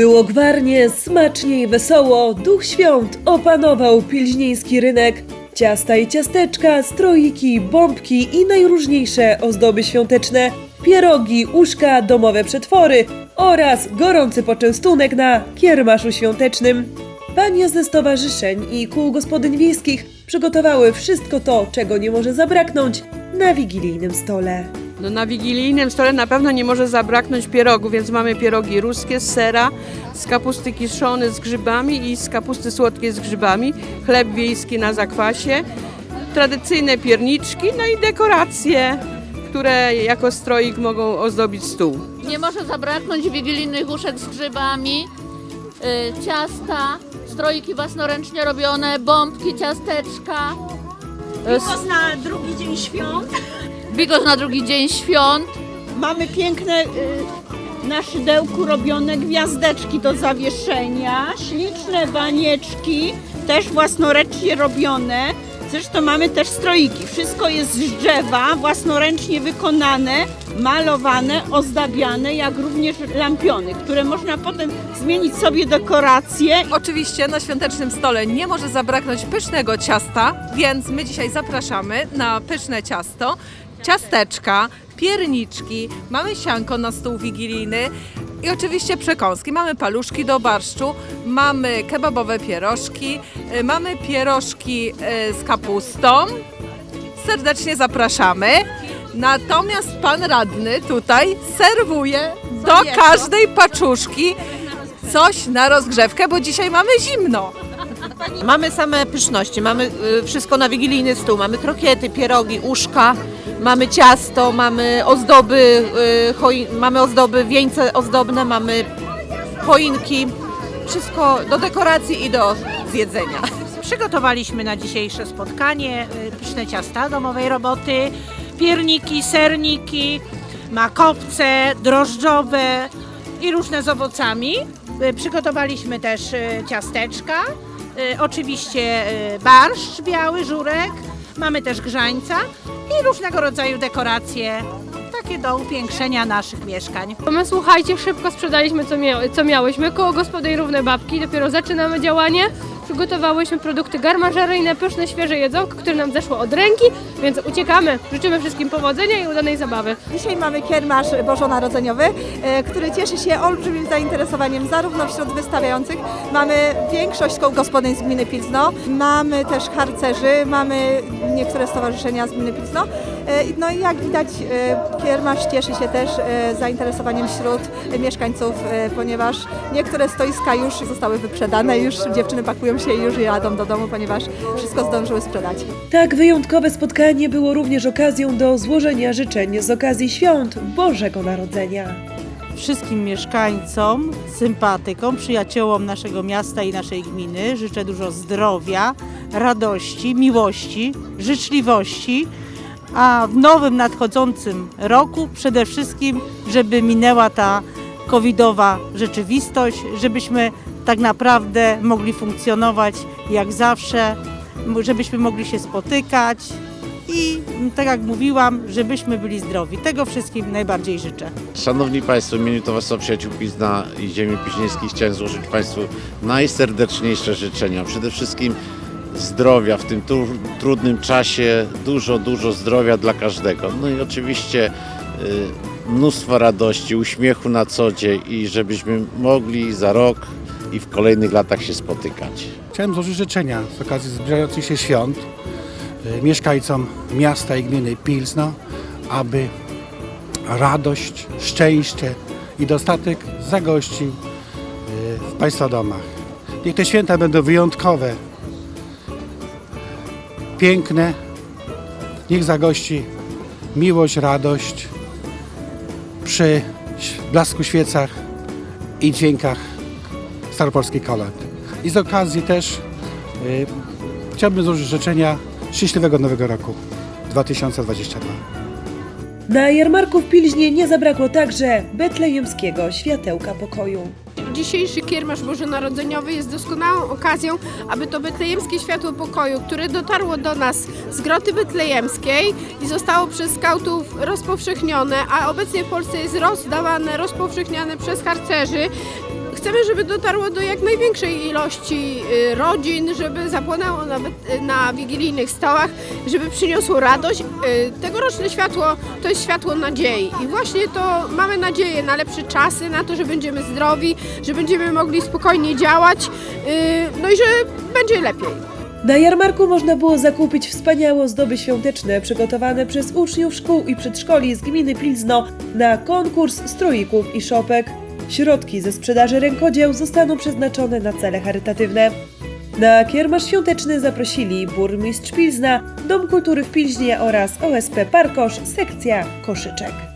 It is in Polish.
Było gwarnie, smacznie i wesoło, duch świąt opanował pilźnieński rynek. Ciasta i ciasteczka, stroiki, bombki i najróżniejsze ozdoby świąteczne, pierogi, uszka, domowe przetwory oraz gorący poczęstunek na kiermaszu świątecznym. Panie ze stowarzyszeń i kół gospodyń wiejskich przygotowały wszystko to, czego nie może zabraknąć na wigilijnym stole. No na wigilijnym stole na pewno nie może zabraknąć pierogu, więc mamy pierogi ruskie z sera, z kapusty kiszony z grzybami i z kapusty słodkiej z grzybami, chleb wiejski na zakwasie, tradycyjne pierniczki, no i dekoracje, które jako stroik mogą ozdobić stół. Nie może zabraknąć wigilijnych uszek z grzybami, y, ciasta, stroiki własnoręcznie robione, bombki, ciasteczka. Bigos na drugi dzień świąt. Bigos na drugi dzień świąt. Mamy piękne y, na szydełku robione gwiazdeczki do zawieszenia, śliczne banieczki, też własnoręcznie robione. Zresztą mamy też stroiki. Wszystko jest z drzewa, własnoręcznie wykonane, malowane, ozdabiane, jak również lampiony, które można potem zmienić sobie dekoracje Oczywiście na świątecznym stole nie może zabraknąć pysznego ciasta, więc my dzisiaj zapraszamy na pyszne ciasto, ciasteczka, pierniczki, mamy sianko na stół wigilijny i oczywiście przekąski. Mamy paluszki do barszczu, mamy kebabowe pierożki, y, mamy pierożki y, z kapustą. Serdecznie zapraszamy. Natomiast pan radny tutaj serwuje do każdej paczuszki coś na rozgrzewkę, bo dzisiaj mamy zimno. Mamy same pyszności, mamy y, wszystko na wigilijny stół. Mamy krokiety, pierogi, uszka, mamy ciasto, mamy ozdoby, y, mamy ozdoby, wieńce ozdobne, mamy choinki. Wszystko do dekoracji i do zjedzenia. Przygotowaliśmy na dzisiejsze spotkanie y, pyszne ciasta domowej roboty, pierniki, serniki, makowce, drożdżowe i różne z owocami. Y, Przygotowaliśmy też ciasteczka, oczywiście barszcz biały, żurek, mamy też grzańca różnego rodzaju dekoracje, takie do upiększenia naszych mieszkań. My słuchajcie, szybko sprzedaliśmy co, mia co miałyśmy. Koło gospody i równe babki. Dopiero zaczynamy działanie. Przygotowałyśmy produkty garmażeryjne, pyszne, świeże jedzonko, które nam zeszło od ręki, więc uciekamy. Życzymy wszystkim powodzenia i udanej zabawy. Dzisiaj mamy kiermasz bożonarodzeniowy, e, który cieszy się olbrzymim zainteresowaniem zarówno wśród wystawiających. Mamy większość koł gospodyń z gminy Pilzno, mamy też harcerzy, mamy niektóre stowarzyszenia z gminy Pilzno. E, No i jak widać e, kiermasz cieszy się też zainteresowaniem wśród mieszkańców, ponieważ niektóre stoiska już zostały wyprzedane, już dziewczyny pakują się i już jadą do domu, ponieważ wszystko zdążyły sprzedać. Tak wyjątkowe spotkanie było również okazją do złożenia życzeń z okazji świąt Bożego Narodzenia. wszystkim mieszkańcom, sympatykom, przyjaciołom naszego miasta i naszej gminy życzę dużo zdrowia, radości, miłości, życzliwości, a w nowym nadchodzącym roku przede wszystkim, żeby minęła ta covidowa rzeczywistość, żebyśmy tak naprawdę mogli funkcjonować jak zawsze, żebyśmy mogli się spotykać i tak jak mówiłam, żebyśmy byli zdrowi. Tego wszystkim najbardziej życzę. Szanowni Państwo, w imieniu Towarzystwa Przyjaciół Pizna i Ziemi Piźnieńskiej chciałem złożyć Państwu najserdeczniejsze życzenia. Przede wszystkim zdrowia w tym tru- trudnym czasie, dużo, dużo zdrowia dla każdego. No i oczywiście y, mnóstwo radości, uśmiechu na co dzień i żebyśmy mogli za rok i w kolejnych latach się spotykać. Chciałem złożyć życzenia z okazji zbliżających się świąt y, mieszkańcom miasta i gminy Pilzno, aby radość, szczęście i dostatek zagościł y, w Państwa domach. Niech te święta będą wyjątkowe, piękne, niech zagości miłość, radość przy blasku świecach i dźwiękach staropolskiej kolendy. I z okazji też y, chciałbym złożyć życzenia szczęśliwego nowego roku 2022. Na jarmarku w Pilźnie nie zabrakło także betlejemskiego światełka pokoju. Dzisiejszy kiermasz bożonarodzeniowy jest doskonałą okazją, aby to betlejemskie światło pokoju, które dotarło do nas z groty betlejemskiej i zostało przez skautów rozpowszechnione, a obecnie w Polsce jest rozdawane, rozpowszechniane przez harcerzy. Chcemy, żeby dotarło do jak największej ilości y, rodzin, żeby zapłonęło nawet y, na wigilijnych stołach, żeby przyniosło radość. Y, Tegoroczne światło to jest światło nadziei i właśnie to mamy nadzieję na lepsze czasy, na to, że będziemy zdrowi, że będziemy mogli spokojnie działać, no i że będzie lepiej. Na jarmarku można było zakupić wspaniałe ozdoby świąteczne przygotowane przez uczniów szkół i przedszkoli z gminy Pilzno na konkurs stroików i szopek. Środki ze sprzedaży rękodzieł zostaną przeznaczone na cele charytatywne. Na kiermasz świąteczny zaprosili burmistrz Pilzna, Dom Kultury w Pilźnie oraz OSP Parkosz, sekcja Koszyczek.